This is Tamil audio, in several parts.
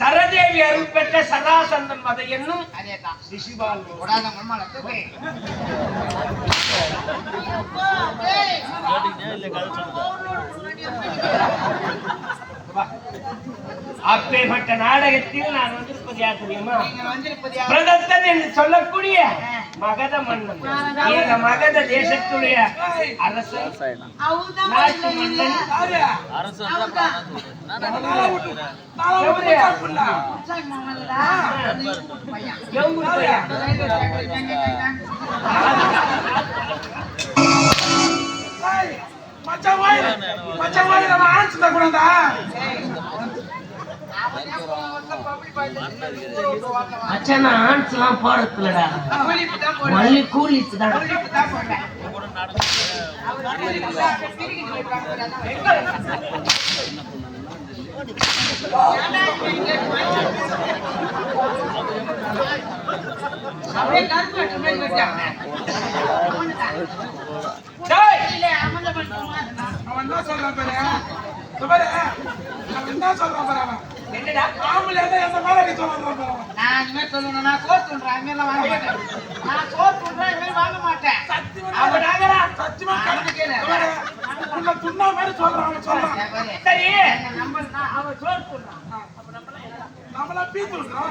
சரதேவி அருள் பெற்ற சதாசந்தன் மத என்னும் தூக்கு அப்பேற்பட்ட நாடகத்தில் நான் வந்திருப்பது யார் தெரியுமா? பிரதத்தன் என்று சொல்லக்கூடிய மகத மன்னன் இந்த மகத தேசத்துடைய அரசன் நாட்டு மன்னன் எவ்வளவு பையன்? மச்சான் ஆன்ஸ் எல்லாம் போறதுலடா ஒன்லி தான் அப்படியே அவன் என்ன சொல்றான் பாரு, அவன் என்ன சொல்றான் பாரு அவன். என்னடா ஆம்பளை மேல சொல்றான். நான் இந்த மாதிரி சொல்லணும், நான் சோறு வாங்க மாட்டேன். நான் சோறு இது மாதிரி வாங்க மாட்டேன். அவன் நாகரா சத்தியமா நடந்து கேளு. இந்த பாரு, உன்னை துண்ணா மாதிரி சொல்றான் அவன் சொல்றான். சரி, நம்புறேன்னா, அவன் சோறு. நம்மளா பீத்து விடுறோம்.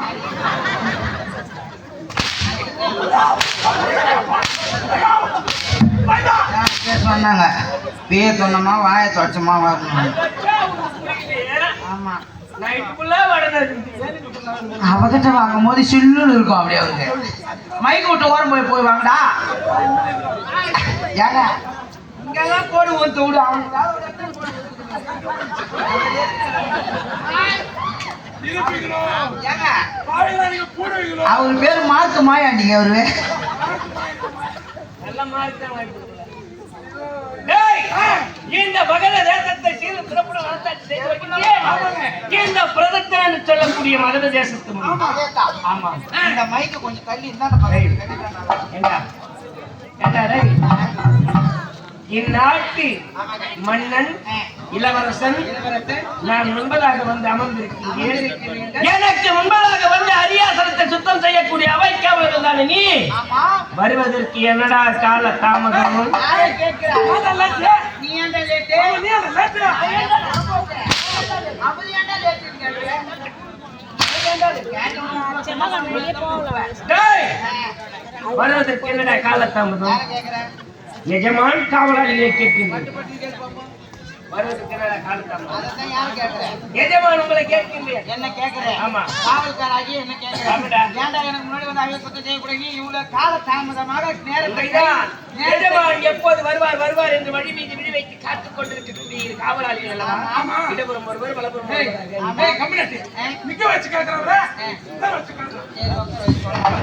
நான் பேர் சொன்னாங்க பேர் சொன்னோமா வாயை தொடச்சோமா வரணும் ஆமா அவகிட்ட வாங்கும் போது சில்லுன்னு இருக்கும் அப்படியே அவருக்கு. மைக் விட்டு ஓரம் போய் போய் வாங்கடா. ஏங்க இங்கெல்லாம் போடு ஒருத்த விடு அவங்க? அவர் பேர் மார்க்கு மாயாண்டிங்க அவரு. நல்ல மார்க் தான் இந்த மகத தேசத்தை சீரும் சிறப்புடன் வளர்த்தாட்சி செய்து. இந்த சொல்லக்கூடிய மகத தேசத்து. ஆமா இந்த மைக்கு கொஞ்சம் தள்ளி ஏண்டா? ஏண்டா டேய்? இந்நாட்டு மன்னன் இளவரசன் நான் முன்பதாக வந்து அமர்ந்திருக்கிறேன் எனக்கு முன்பதாக வந்து அரியாசனத்தை சுத்தம் செய்யக்கூடிய அவைக்காவலர்கள் தானே நீ? வருவதற்கு என்னடா கால தாமதமும்! வருவதற்கு என்னடா கால தாமதம்? யாரை கேட்கிற? எஜமான் காவலாளியை கேட்கின்றேன்? எஜமான் உங்களை கேட்கின்றேன் என்ன கேட்கிற? ஆமா. காவல்காராகி என்ன கேட்கிற? ஆமாடா. ஏன்டா எனக்கு முன்னாடி வந்து செய்யக்கூடாது? நீ இவ்வளவு கால தாமதமாக நேரத்தை உண்மைதான். நேரத்தை- எஜமான் எப்போது வருவார் வருவார் என்று வழி மீது விழி வைத்து காத்துக் கொண்டிருக்கக்கூடிய காவலாளிகள் ஆமா. இடப்புறம் ஒருவர் வலப்புறம் ஏய், ஒருவர்? நிக்க வச்சு கேட்கறவர, நிக்க வச்சு கேட்கறவர.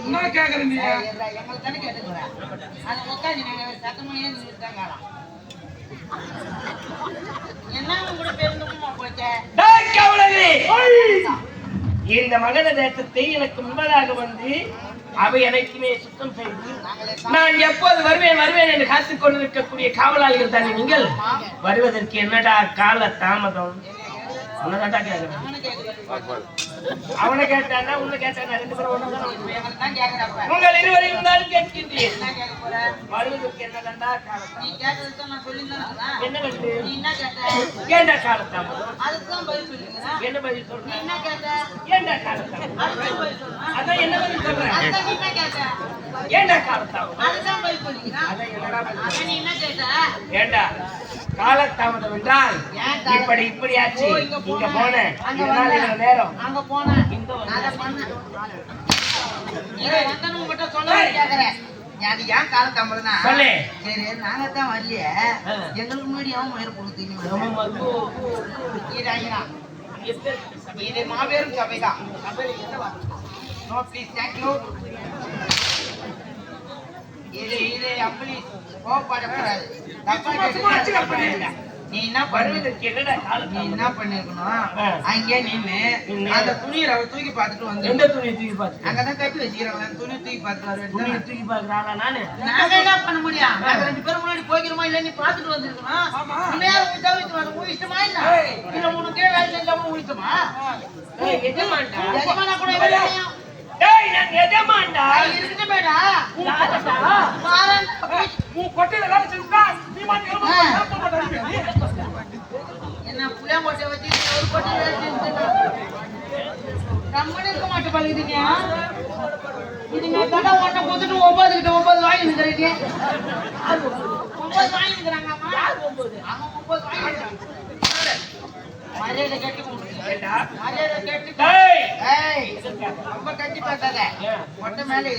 என்ன கேக்குற நீ? ஏய், இருடா, எங்களை தானே கேட்டுக்கிற. அது உட்காந்து நாங்க சத்தமையே நின்றுட்டாங்களாம். என்ன கூட பேருந்துமா போச்சே! இந்த மகத தேசத்தை எனக்கு முன்பதாக வந்து அவை அனைத்துமே சுத்தம் செய்து நான் எப்போது வருவேன் வருவேன் என்று காத்துக் கொண்டிருக்கக்கூடிய காவலாளிகள் தானே நீங்கள்? வருவதற்கு என்னடா கால தாமதம் அவனு கேட்டானா உன்னை கேட்டானா ரெண்டு பேரும் கேட்கிறப்ப உங்கள் இருவரையும் தான் கேட்கின்றேன். என்ன சொல்லியிருந்தேன் என்ன கண்டு என்ன கேட்ட ஏண்டா கால தாமதம் அதுக்கு தான் பதில் சொல்லியிருக்கிறேன் என்ன பதில் நீ சொல்றேன் என்ன கேட்ட ஏண்டா அதான் என்ன பதில் சொல்றேன் கேட்ட ஏண்டா கால தாமதம் அதுதான் பதில் சொல்லிக்கிறேன் அதான் என்னடா கேட்ட? ஏண்டா? காலதாமதம் என்றால் இப்படி இப்படி ஆச்சு இங்க போனேன். நேரம். அங்க போனேன். உங்ககிட்ட சொல்ல கேக்குறேன் அது ஏன் கால. சரி நாங்க தான் வரலையே. எங்களுக்கு முன்னாடி அவன் மயிர். இது மாபெரும் சபைதான். நோ ப்ளீஸ் தேங்க் யூ இது இது கோவப்படக்கூடாது. நீ என்ன பண்ணு வருவதற்கு என்னடா கால் நீ என்ன பண்ணிருக்கணும். அங்கே நின்னு. அந்த துணியை தூக்கி பார்த்துட்டு வந்து எந்த துணியை தூக்கி பார்த்து அங்கதான் கட்டி வச்சுக்கிறாங்க துணி தூக்கி பார்த்துட்டு துணியை தூக்கி பார்க்கறானா நானு நாங்க என்ன பண்ண முடியும் நாங்க ரெண்டு பேரும் முன்னாடி போய்க்கிறோமா இல்ல நீ பார்த்துட்டு வந்திருக்கணும் உன் தவிர்த்து வர உன் இஷ்டமா இல்ல ஏய். இல்ல உனக்கே வேலை செஞ்சாம உன் இஷ்டமா ஏய், எஜமான்டா. எஜமானா கூட வேலை செய்யும். டேய், நான் எஜமான்டா. பாரன். உன் கொட்டையில வேலை செஞ்சுட்டா, நீ மாட்டி எலும்பு. போட்டு. என்ன புளியாங்கொட்டை வச்சு நீ ஒரு கொட்டை வேலை செஞ்சுட்டு கம்மனு இருக்க மாட்டே பழகுதுங்க இதுங்க தடா ஒன்றை கொடுத்துட்டு ஒன்பது கிட்ட ஒன்பது வாங்கி நிற்கிறீங்க ஒன்பது வாங்கி நிற்கிறாங்க அம்மா அவன் ஒன்பது. வாங்கி நிற்கிறாங்க மரியாதை கேட்டு கேட்டு? ரொம்ப கட்டி பார்த்தாத? மொட்டை மேலே?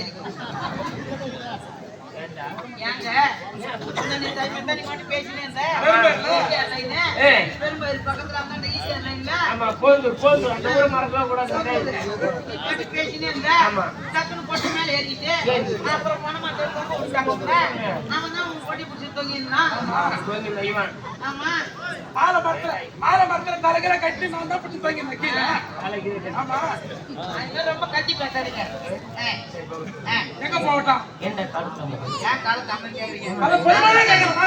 ஏங்க டைம் முன்னாடி போதும், போதும். அந்த ஊரை மறக்கலாம் கூடாது. இப்படி பேசினே இருந்த. டக்குனு பொட்டு மேல ஏறிட்டு ஏறி. அப்புறம் உங்களை. அவன் தான் உன் பொட்டி பிடிச்சி தொங்கிருந்தான். ஆமா ஆல மரத்துல ஆல மரத்துல கட்டி நான் தான் பிடிச்சி தங்கி இந்த கீழே. ஆமா ரொம்ப கத்தி பேசாதீங்க எங்க போகட்டும்? ஏன் கால தமிழ் கேக்குறீங்க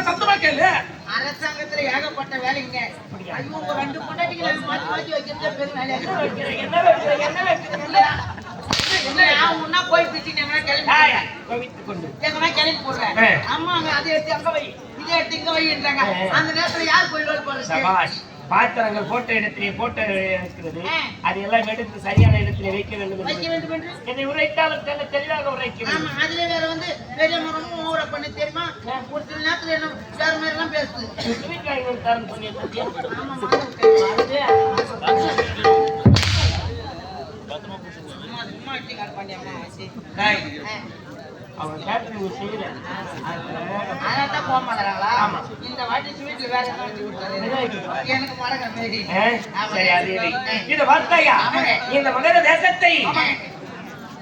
சத்தமா கேளு அரசாங்கத்துல ஏகப்பட்ட வேலைங்க உங்க ரெண்டு பொண்டாட்டிகளை மாத்தி மாத்தி வைக்கிறதே பெரும் வேலையா என்ன போய் பிச்சு எங்கன்னா கிளம்பி போடுறேன். அங்க அதை எடுத்து அங்க வை. இதை எடுத்து இங்க வைன்றாங்க. அந்த நேரத்துல யார் போய் சபாஷ். பாத்திரங்கள் போட்ட இடத்திலே போட்ட இருக்கிறது. அது எல்லாம் எடுத்து சரியான இடத்திலே வைக்க வேண்டும் வைக்க என்று வேண்டும் என்று? என்னை உரைத்தாலும் தெல்ல தெளிவாக உரைக்க ஆமா வேண்டும் அதுல வேற வந்து பெரிய மரமும் ஊற பண்ணி தெரியுமா? ஒரு சில நேரத்துல என்ன வேற மாதிரி எல்லாம் பேசுது. துணிக்காய் கொடுத்தாலும் அதனால தான் போக மாட்டாங்களா. இந்த வாட்டி ஸ்வீட்ல வேற என்ன வச்சு கொடுத்தாரு எனக்கு மடங்க மாரி சரி அது இதை. இதை பார்த்தாயா ஆமாங்க. இந்த மகர தேசத்தை.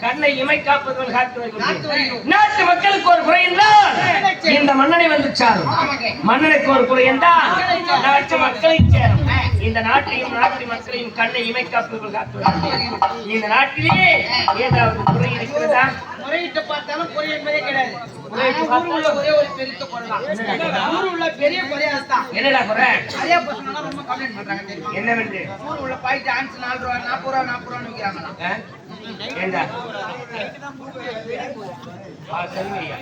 கண்ணை இமை வருகிறது. நாட்டு மக்களுக்கு ஒரு குறை என்றால் இந்த மன்னனை வந்து சாரும். மன்னனுக்கு ஒரு குறை என்றால். நாட்டு மக்களை சேரும் இந்த நாட்டையும் நாட்டு மக்களையும் கண்ணை இமை காப்பதுடன் காத்து வருகிறது இந்த நாட்டிலே ஏதாவது குறை இருக்கிறதா? முறையிட்டு பார்த்தாலும் குறை என்பதே கிடையாது. என்னடா குறை என்னவென்று? ஊரு உள்ள ஆன்ஸ் நாலு ரூபா நாற்பது ரூபா நாற்பது ரூபான்னு விற்கிறாங்களா? ஏண்டா.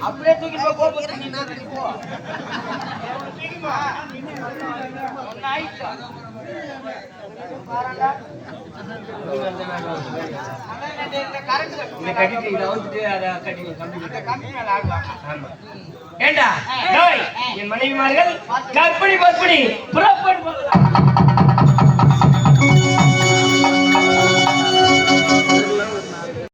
அப்படியே தூக்கி நீ போ. இந்த- கட்டிட்டு இதை அவுத்துட்டு அதை கட்டி கம்பி. ஆமா ஏண்டா? என் மனைவிமார்கள் கற்பனை பற்பனி புறப்படு